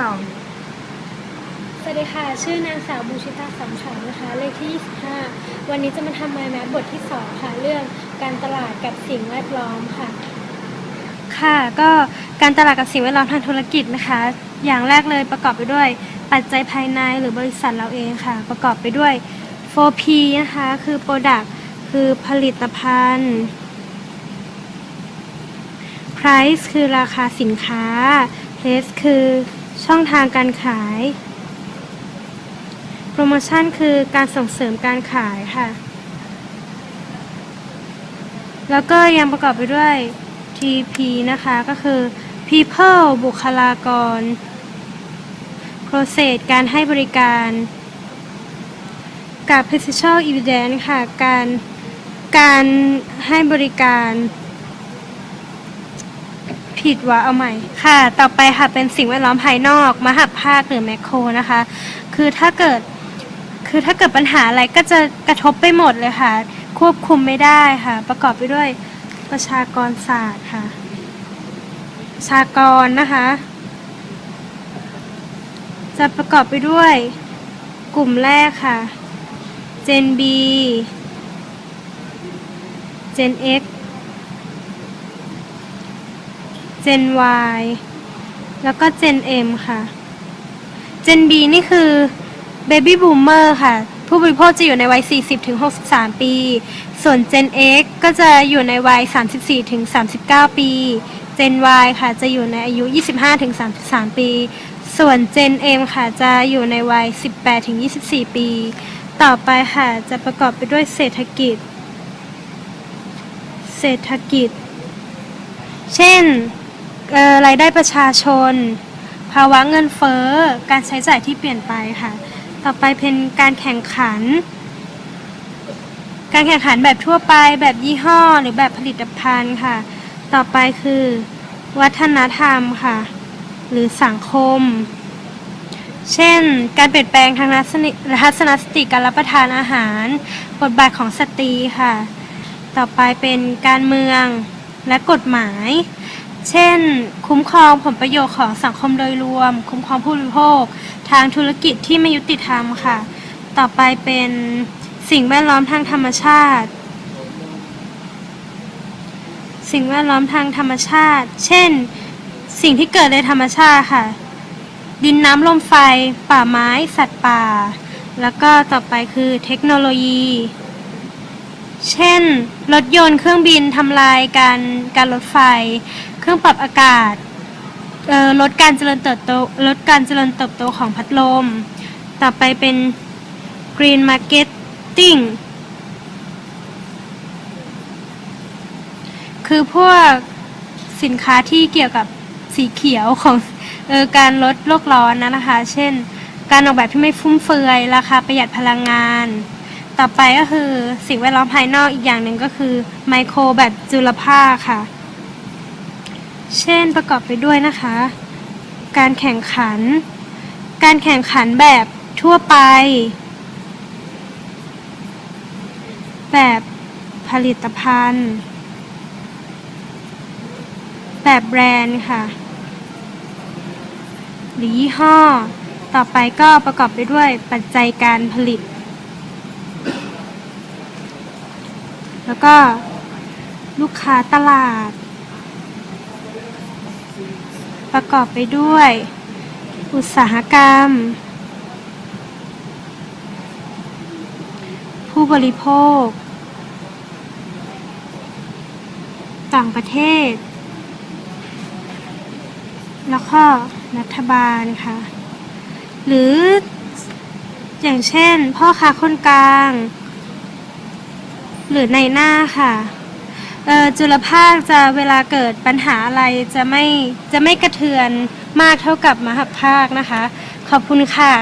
สองสวัสดีค่ะ ชื่อนางสาวบูชิตาสามฉางนะคะ เลขที่ 25 วันนี้จะมาทำไมแมบทที่ 2 ค่ะ เรื่องการตลาดกับสิ่งแวดล้อมค่ะ ค่ะก็การตลาดกับสิ่งแวดล้อมทางธุรกิจนะคะ อย่างแรกเลยประกอบไปด้วยปัจจัยภายในหรือบริษัทเราเองค่ะ ประกอบไปด้วย 4P นะคะ คือ Product คือผลิตภัณฑ์ Price คือราคาสินค้า Place คือ ช่องทางการขาย โปรโมชั่นคือการส่งเสริมการขายค่ะ แล้วก็ยังประกอบไปด้วย TP นะคะ ก็คือ People บุคลากร Process การให้บริการ กับ Precision Evidence ค่ะ การการให้บริการ ผิดว่าเอาใหม่ค่ะ ต่อไปค่ะเป็นสิ่งแวดล้อมภายนอก มหาภาคหรือแมคโครนะคะ คือถ้าเกิด คือถ้าเกิดปัญหาอะไรก็จะกระทบไปหมดเลยค่ะ ควบคุมไม่ได้ค่ะ ประกอบไปด้วยประชากรศาสตร์ค่ะประชากรนะคะ จะประกอบไปด้วยกลุ่มแรกค่ะ Gen B Gen X Gen Y แล้วก็ Gen M ค่ะ Gen B นี่คือ Baby Boomer ค่ะ ผู้บริโภคจะอยู่ในวัย 40-63 ปี ส่วน Gen X ก็จะอยู่ในวัย 34-39 ปี Gen Y ค่ะจะอยู่ในอายุ 25-33 ปี ส่วน Gen M ค่ะจะอยู่ในวัย 18-24 ปี ต่อไปค่ะจะประกอบไปด้วยเศรษฐกิจ เศรษฐกิจ เช่น รายได้ประชาชน ภาวะเงินเฟ้อ การใช้จ่ายที่เปลี่ยนไปค่ะ ต่อไปเป็นการแข่งขัน การแข่งขันแบบทั่วไป แบบยี่ห้อ หรือแบบผลิตภัณฑ์ค่ะ ต่อไปคือ วัฒนธรรมค่ะ หรือสังคม เช่น การเปลี่ยนแปลงทางทัศนิทัศนคติการรับประทานอาหาร บทบาทของสตรีค่ะ ต่อไปเป็นการเมืองและกฎหมาย เช่น คุ้มครองผลประโยชน์ของสังคมโดยรวม คุ้มครองผู้บริโภค ทางธุรกิจที่ไม่ยุติธรรมค่ะ ต่อไปเป็นสิ่งแวดล้อมทางธรรมชาติ สิ่งแวดล้อมทางธรรมชาติ เช่น สิ่งที่เกิดในธรรมชาติค่ะ ดินน้ำลมไฟ ป่าไม้ สัตว์ป่า แล้วก็ต่อไปคือเทคโนโลยี เช่น รถยนต์เครื่องบินทำลายการการรถไฟ เครื่องปรับอากาศลดการเจริญเติบโตลดการเจริญเติบโตของพัดลม ต่อไปเป็น green marketing คือพวกสินค้าที่เกี่ยวกับสีเขียวของออการลดโลกร้อนนะนะคะ เช่น การออกแบบที่ไม่ฟุ่มเฟือย ราคาประหยัดพลังงาน ต่อไปก็คือสิ่งแวดล้อมภายนอกอีกอย่างหนึ่งก็คือไมโครแบบจุลภาคค่ะ เช่นประกอบไปด้วยนะคะ การแข่งขัน การแข่งขันแบบทั่วไป แบบผลิตภัณฑ์ แบบแบรนด์ค่ะ หรือยี่ห้อ ต่อไปก็ประกอบไปด้วยปัจจัยการผลิต แล้วก็ลูกค้าตลาด ประกอบไปด้วย อุตสาหกรรม ผู้บริโภค ต่างประเทศ แล้วก็รัฐบาลค่ะ หรืออย่างเช่น พ่อค้าคนกลาง หรือในหน้าค่ะ จุลภาคจะเวลาเกิดปัญหาอะไรจะไม่จะไม่กระเทือนมากเท่ากับมหภาคนะคะ ขอบคุณค่ะ